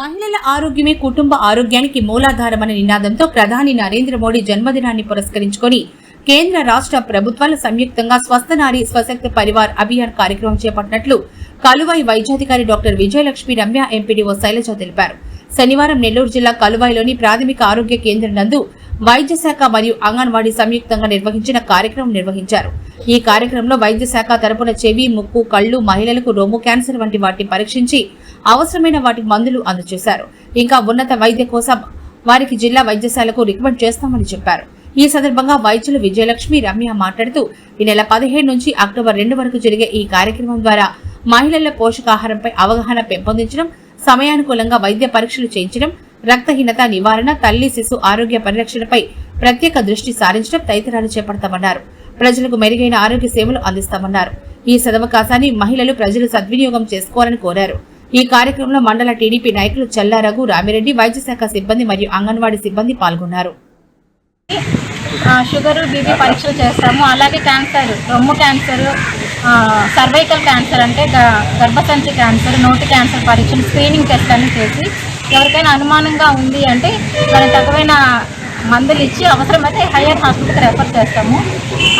మహిళల ఆరోగ్యమే కుటుంబ ఆరోగ్యానికి మూలాధారమనే నినాదంతో ప్రధాని నరేంద్ర మోడీ జన్మదినాన్ని పురస్కరించుకొని కేంద్ర రాష్ట్ర ప్రభుత్వాల సంయుక్తంగా స్వస్థనారి స్వశక్తి పరివార్ అభియాన్ కార్యక్రమం చేపట్టినట్లు కలువాయి వైద్యాధికారి డాక్టర్ విజయలక్ష్మి రమ్య ఎంపీడీఓ శైలజ తెలిపారు. శనివారం నెల్లూరు జిల్లా కలువాయిలోని ప్రాథమిక ఆరోగ్య కేంద్రం నందు వైద్య శాఖ మరియు అంగన్వాడీ సంయుక్తంగా నిర్వహించిన కార్యక్రమం నిర్వహించారు. ఈ కార్యక్రమంలో వైద్య శాఖ తరపున చెవి ముక్కు కళ్ళు మహిళలకు రొమ్ము క్యాన్సర్ వంటి వాటిని పరీక్షించి అవసరమైన వాటి మందులు అందజేశారు. ఇంకా ఉన్నత వైద్య కోసం వారికి జిల్లా వైద్యశాలకు రికమెండ్ చేస్తామని చెప్పారు. ఈ సందర్భంగా వైద్యులు విజయలక్ష్మి రమ్య మాట్లాడుతూ ఈ నెల పదిహేడు నుంచి అక్టోబర్ రెండు వరకు జరిగే ఈ కార్యక్రమం ద్వారా మహిళల పోషకాహారంపై అవగాహన పెంపొందించడం సమయానుకూలంగా వైద్య పరీక్షలు చేయించడం రక్తహీనత నివారణ తల్లి శిశు ఆరోగ్య పరిరక్షణపై ప్రత్యేక దృష్టి సారించడం తదితరాలు చేపడతామన్నారు. ప్రజలకు మెరుగైన ఆరోగ్య సేవలు అందిస్తామన్నారు. ఈ సదవకాశాన్ని మహిళలు ప్రజలు సద్వినియోగం చేసుకోవాలని కోరారు. ఈ కార్యక్రమంలో మండల టీడీపీ నాయకులు చల్లారఘు రామిరెడ్డి వైద్య శాఖ సిబ్బంది మరియు అంగన్వాడీ సిబ్బంది పాల్గొన్నారు. షుగరు బీపీ పరీక్షలు చేస్తాము. అలాగే క్యాన్సర్ రొమ్ము క్యాన్సర్ సర్వైకల్ క్యాన్సర్ అంటే గ- గర్భసంచి క్యాన్సర్ నోటి క్యాన్సర్ పరీక్షలు స్క్రీనింగ్ టెస్ట్ అన్ని చేసి ఎవరికైనా అనుమానంగా ఉంది అంటే దానికి తగ్గమైన మందులు ఇచ్చి అవసరమైతే హయ్యర్ హాస్పిటల్కి రెఫర్ చేస్తాము.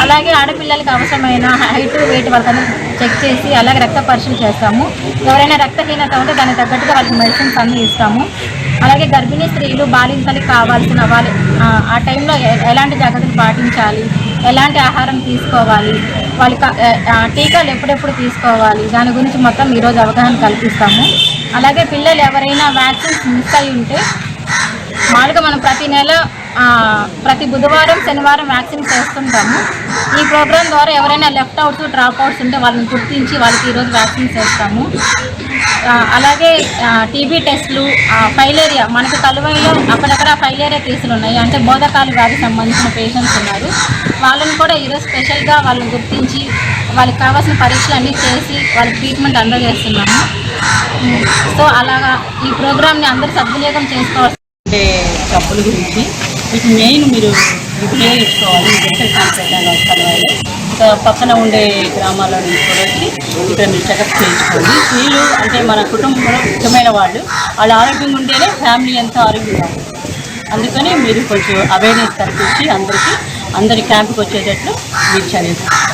అలాగే ఆడపిల్లలకి అవసరమైన హైట్ వెయిట్ వాళ్ళని చెక్ చేసి అలాగే రక్త పరీక్షలు చేస్తాము. ఎవరైనా రక్తహీనత ఉంటే దానికి తగ్గట్టుగా వాళ్ళకి మెడిసిన్స్ అన్ని ఇస్తాము. అలాగే గర్భిణీ స్త్రీలు బాలింతలకు కావాల్సిన వాళ్ళ ఆ, టైంలో ఎలాంటి జాగ్రత్తలు పాటించాలి? ఎలాంటి ఆహారం తీసుకోవాలి? వాళ్ళకి టీకాలు ఎప్పుడెప్పుడు తీసుకోవాలి? దాని గురించి మొత్తం ఈరోజు అవగాహన కల్పిస్తాము. అలాగే పిల్లలు ఎవరైనా వ్యాక్సిన్స్ మిస్ అయి ఉంటే మామూలుగా మనం ప్రతి నెల ప్రతి బుధవారం శనివారం వ్యాక్సిన్ చేస్తుంటాము. ఈ ప్రోగ్రామ్ ద్వారా ఎవరైనా లెఫ్ట్ అవుట్స్ డ్రాప్ అవుట్స్ ఉంటే వాళ్ళని గుర్తించి వాళ్ళకి ఈరోజు వ్యాక్సిన్ చేస్తాము. అలాగే టీబీ టెస్టులు ఫైలేరియా మనకు కలువైలో అక్కడక్కడ ఫైలేరియా కేసులు ఉన్నాయి. అంటే బోధకాలు వ్యాధికి సంబంధించిన పేషెంట్స్ ఉన్నారు. వాళ్ళని కూడా ఈరోజు స్పెషల్గా వాళ్ళని గుర్తించి వాళ్ళకి కావాల్సిన పరీక్షలు అన్నీ చేసి వాళ్ళకి ట్రీట్మెంట్ అందజేస్తున్నాము సో అలాగా ఈ ప్రోగ్రామ్ని అందరూ సద్వినియోగం చేసుకోవాల్సి అంటే జబ్బుల గురించి. వీటి మెయిన్ మీరు ఉపయోగించుకోవాలి మెడికల్ క్యాంప్ పెట్టాను వస్తారు పక్కన ఉండే గ్రామాల్లో నుంచి కూడా వచ్చి ఇక్కడ మీరు చెకప్ చేయించుకోండి. వీళ్ళు అంటే మన కుటుంబంలో ముఖ్యమైన వాళ్ళు. వాళ్ళ ఆరోగ్యంగా ఉంటేనే ఫ్యామిలీ ఎంత ఆరోగ్యంగా అందుకని మీరు కొంచెం అవేర్నెస్ కల్పించి అందరికీ అందరి క్యాంప్కి వచ్చేటట్లు మీరు చదివిస్తారు